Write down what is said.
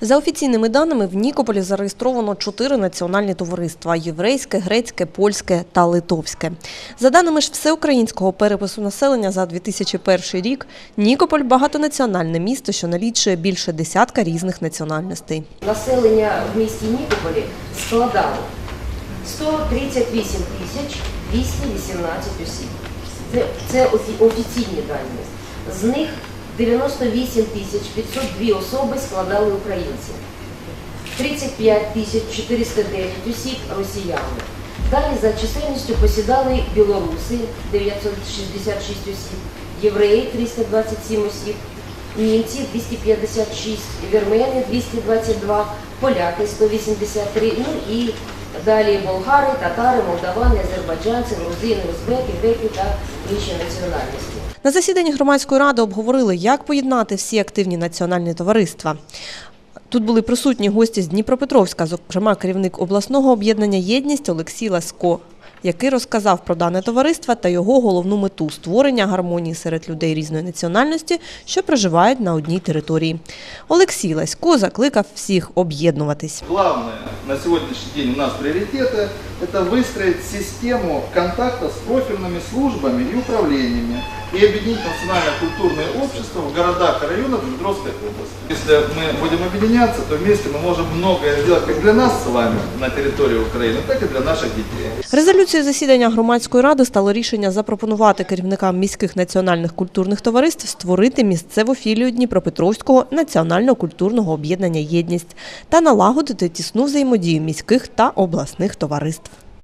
За офіційними даними, в Нікополі зареєстровано чотири національні товариства – єврейське, грецьке, польське та литовське. За даними ж всеукраїнського перепису населення за 2001 рік, Нікополь – багатонаціональне місто, що налічує більше десятка різних національностей. Населення в місті Нікополі складало 138 тисяч 218 осіб. Це, офіційні дані. З них 98 тисяч 502 особи складали українці. 35 тисяч 409 осіб росіяни. Далі за чисельністю посідали білоруси 966 осіб, євреї 327 осіб, німці 256, вірмени 222, поляки 183, ну і далі болгари, татари, молдавани, азербайджанці, грузини, узбеки, греки та інші національності. На засіданні громадської ради обговорили, як поєднати всі активні національні товариства. Тут були присутні гості з Дніпропетровська, зокрема керівник обласного об'єднання Єдність Олексій Ласько, який розказав про дане товариство та його головну мету створення гармонії серед людей різної національності, що проживають на одній території. Олексій Ласько закликав всіх об'єднуватись. Главное на сегодняшний день у нас приоритеты – это выстроить систему контакта с профильными службами и управлениями и объединить национальное культурное общество в городах и районах Днепропетровской области. Если мы будем объединяться, то вместе мы можем многое сделать как для нас с вами на территории Украины, так и для наших детей. Резолюцією засідання громадської ради стало рішення запропонувати керівникам міських національних культурних товариств створити місцеву філію Дніпропетровського національного культурного об'єднання Єдність та налагодити тісну взаємодію міських та обласних товариств.